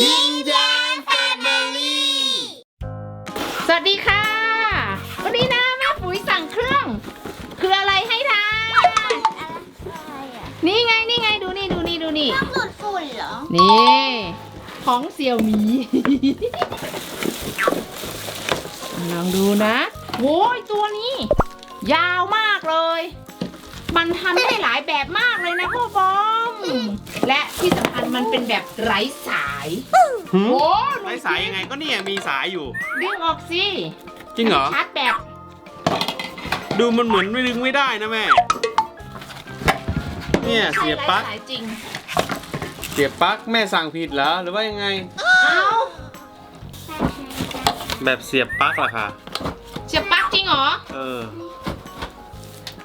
ยิ้มแย้มแฟมิลี่สวัสดีค่ะ วันนี้นะแม่ปุ๋ยสั่งเครื่อง คืออะไรให้ทานนี่ไงนี่ไงดูนี่ดูนี่ดูนี่ ต้องดูดฝุ่นเหรอ นี่ ของเสี่ยวหมี ลองดูนะโว้ยตัวนี้ ยาวมากเลย มันทำได้หลายแบบมากเลยนะพ่อบอมและที่สำคัญ มันเป็นแบบไร้สายหืมโอ้หนูไร้สายยังไงก็เนี่ยมีสายอยู่ ดึงออกสิจริงเหรอ ชาร์จแบตดูมันเหมือนไม่ดึงไม่ได้นะแม่ เนี่ยเสียบปลั๊ก ใช่ไร้สายจริง เสียบปลั๊กแม่สั่งผิดเหรอหรือว่ายังไง เอ้าแบบเสียบปลั๊กเหรอคะเสียบปลั๊กจริงเหรอ เออ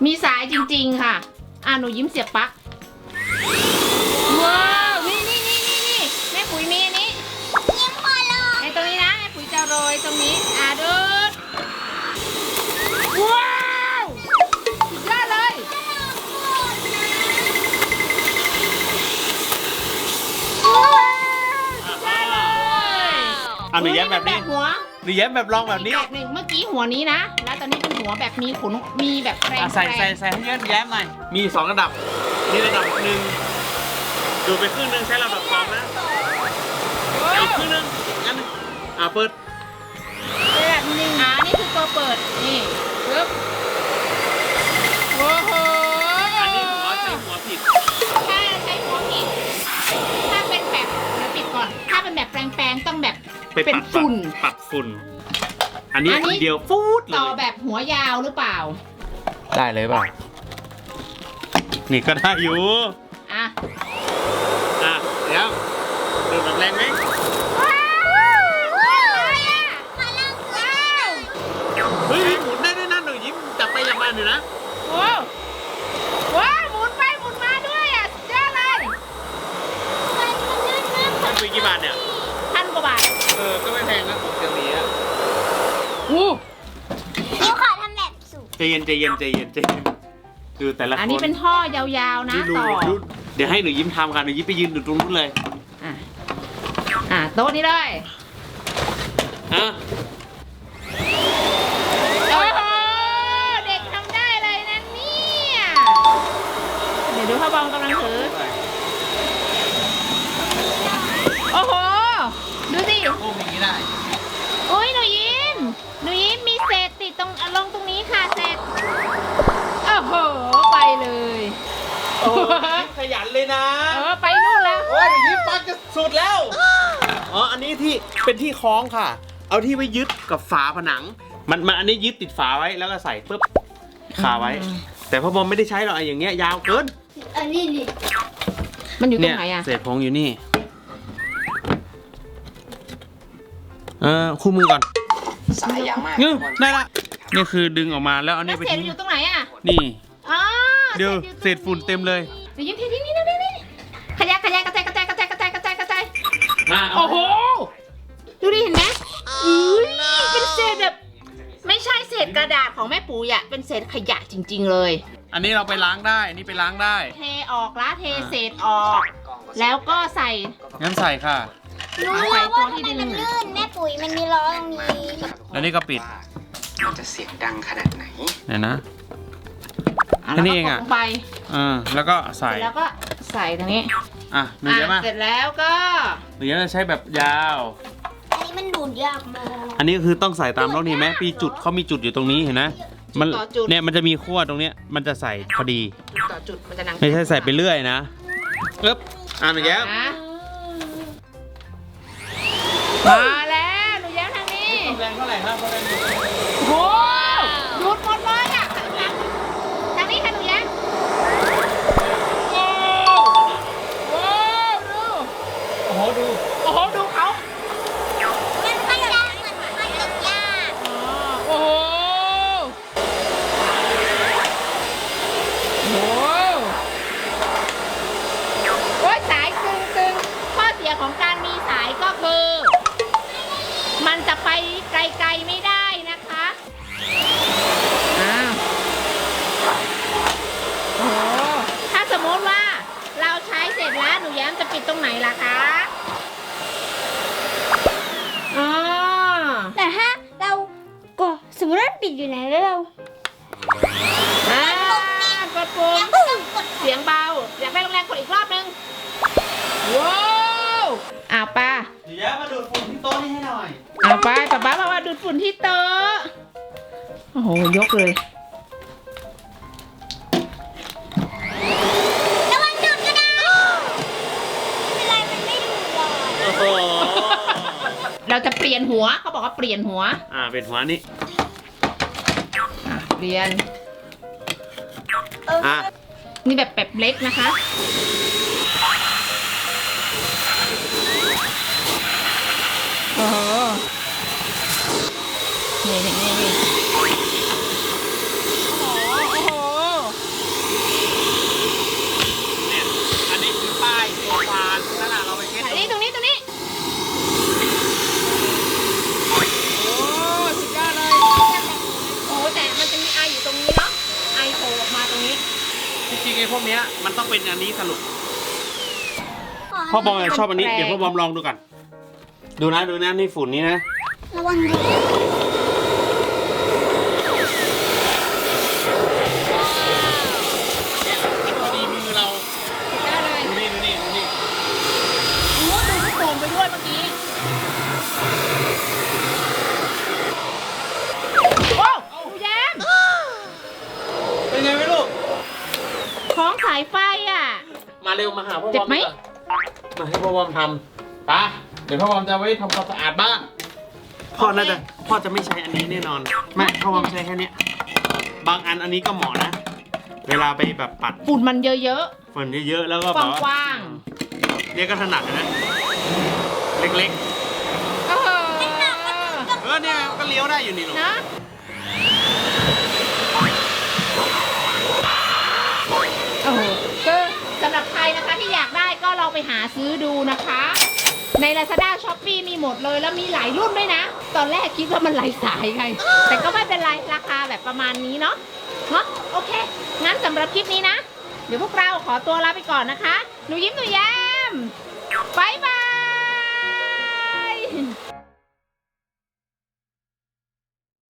มีสายจริง ๆ ค่ะ อะหนูยิ้มเสียบปลั๊ก อะหนูแย้มแบบนี้หัวหนูแย้มแบบลองแบบนี้อีกแบบหนึ่งเมื่อกี้หัวนี้นะ แล้วตอนนี้เป็นหัวแบบมีขนมีแบบแรงอะใส่แรใส่งใส่ให้แย้มแย้มหน่อยมีสองระดับนี่ระดับหนึ่งดูดไปครึ่งหนึงใช้ระดับสองนะเอาอีกครึ่งหนึงงั้นหนึ่งอะเปิดแบบหนึ่งอ่านี่คือตัวเปิดนี่ปึ๊บโอ้โห ไปเป็นปัดฝุ่น ปัดฝุ่น อันนี้อันนี้ทีเดียวฟูดเลต่อย แบบหัวยาวหรือเปล่า ได้เลยเปล่านี่ก็ได้อยู่ อะ อะ เดี๋ยวดูดแบบแรงไหมว้าวอะไรอะพลังว้าวเฮ้ยหมุนได้ด้วยนะหนูยิ้มจับไปจับมาหน่อยนะ โอ้ว้าวหมุนไปหมุนมาด้วยอะสุดยอดเลย มันมันลื่นมากมันเป็นกี่บาทเนี่ยพันกว่าบาท เออ ก็ไม่แพงนะผมจะหนีอะอู้หนูขอทำแบบสูงใจเย็นใจเย็นใจเย็นใจเย็นดูแต่ละคนอันนี้เป็นท่อยาวๆนะดูต่อดูเดี๋ยวให้หนูยิ้มทำค่ะหนูยิ้มไปยืนอยู่ตรงนู้นเลย อะ อะโต๊ะนี้เลยอะ โอ้ขยันเลยนะ เออไปนู่นแล้วโอ้ยหนูยิ้มปักจะสุดแล้ว อ๋อ อันนี้ที่เป็นที่คล้องค่ะ เอาที่ไว้ยึดกับฝาผนัง มันมันอันนี้ยึดติดฝาไว้แล้วก็ใส่ปุ๊บคาไว้ แต่พ่อบอมไม่ได้ใช้หรอกไอ้อย่างเงี้ยยาวเกิน อันนี้นี่มันอยู่ตรเนี่งยไหนอะเศษผงอยู่นี่ เออคู่มือก่อนสายยาวมากเงี้ยได้ละนี่คือดึงออกมาแล้วเอันแล้นี้วไปเศษทิ้มันงอยู่ตรงไหนอะนี่อ๋อ เดี๋ยวอยู่ตรงเศษฝุ่นเต็มเลยเดี๋ยวยิ้มทีนี่นี่นี่นี่ขยายขยายกระจายกระจายกระจายกระจายกระจายกระจายมาเาโอ้โห ดูดิเห็นไหมอุ้ยเป็นเศษแบบไม่ใช่เศษกระดาษของแม่ปู่อะเป็นเศษขยะจริง ๆ เลย อันนี้เราไปล้างได้ อันนี้ไปล้างได้ เทออกละเทเศษออก แล้วก็ใส่งั้นใส่ค่ะ รู้แล้วว่าทำไมมันลื่นแม่ปุ๋ยมันมีล้อตรงนี้ แล้วนี่ก็ปิด มันจะเสียงดังขนาดไหนเนี่ยนะอ่ะแค่แล้วนี้ก็เองกดอะลงไปอ่าแล้วก็เสใส่ร็จแล้วก็ใส่ตรงนี้อะหนูอะเยอะมากเสร็จแล้วก็หนูเยอะจะใช้แบบยาว อันนี้มันดูดยากมาก อันนี้คือต้องใส่ตามร่องนี่ไหมปีจุดเขามีจุดอยู่ตรงนี้เห็นไหมมันต่อจุดเนี่ยมันจะมีขั้วตรงเนี้ยมันจะใส่พอดีต่อจุดมันจะนังไม่ใช่ใส่ไปเรื่อยนะเอ๊บอะหนูแย้มนะมา การมีสายก็คือ มันจะไปไกลๆไม่ได้นะคะถ้าสมมติว่าเราใช้เสร็จแล้วหนูแย้มจะปิดตรงไหนล่ะคะอ๋อแต่ถ้าเราก็สมมติว่าปิดอยู่ไหนแล้วเราอ่ากดปุ่มเสียงเบา อยากไปโรงแรมกดอีกรอบไหม เอาไปป๊าป๊ามาว่าดูดฝุ่นที่โต๊ะโอ้โห ยกเลยระวังดูดกระดาษไม่เป็นไรมันไม่ดูดหรอกโอ้โหเราจะเปลี่ยนหัวเขาบอกว่าเปลี่ยนหัวอ่าเป็นหัวนี่อะเปลี่ยนอะนี่แบบแบบเล็กนะคะ โอ้โห นี่นี่นี่นี่โอ้โห โอ้โห เนี่ย อันนี้คือป้ายโซฟานั่นน่ะเราไปเช็ด อันนี้ตรงนี้ตรงนี้ โอ้สุดยอดเลย โอ้แต่มันจะมีไออยู่ตรงนี้เนาะ ไอโผล่ออกมาตรงนี้ จริงๆไอ้พวก เนี้ยมันต้องเป็นอันนี้สรุปพ่อบอมชอบอันนี้เดี๋ยวพ่อบอมลองดูก่อนดูนะดูนะนี่ฝุ่นนี้นะ ระวังดูด พอดีมือเรา ได้เลย ดูนี่ดูนี่ดูนี่ โอ้ดูลูกโป่งไปด้วยเมื่อกี้ โอ้ดูแย้ม เป็นไงไม่รู้ ของสายไฟอะ มาเร็วมาหาพ่อบอมเจ็บไหม ดีกว่ามาให้พ่อบอมทำไปะเดี๋ยวพ่อบอมจะเอาไว้ทำความสะอาดบ้านพ่อน่าจะพ่อจะไม่ใช้อันนี้แน่นอนแม่พ่อบอมใช้แค่เนี้ยบางอันอันนี้ก็เหมาะนะ เวลาไปแบบปัดฝุ่นมันเยอะฝุ่นเยอะๆแล้วก็ๆแบบว่ากว้างเนี่ยก็ถนัดนะ เล็กๆเออๆเออเนี่ยก็เลี้ยวได้อยู่นี่หรอกนะโอ้โหคือสำหรับใครนะคะที่ อยากได้ก็ลองไปหาซื้อดูนะคะ ใน Lazada s h o p e e มีหมดเลยแล้วมีหลายรุ่นด้วยนะ ตอนแรกคิดว่ามันหลายสายไง แต่ก็ไม่เป็นไร ราคาแบบประมาณนี้เนาะเนาะโอเค งั้นสำหรับคลิปนี้นะ เดี๋ยวพวกเราขอตัวลาไปก่อนนะคะ หนูยิ้มหนูแย้มบายบา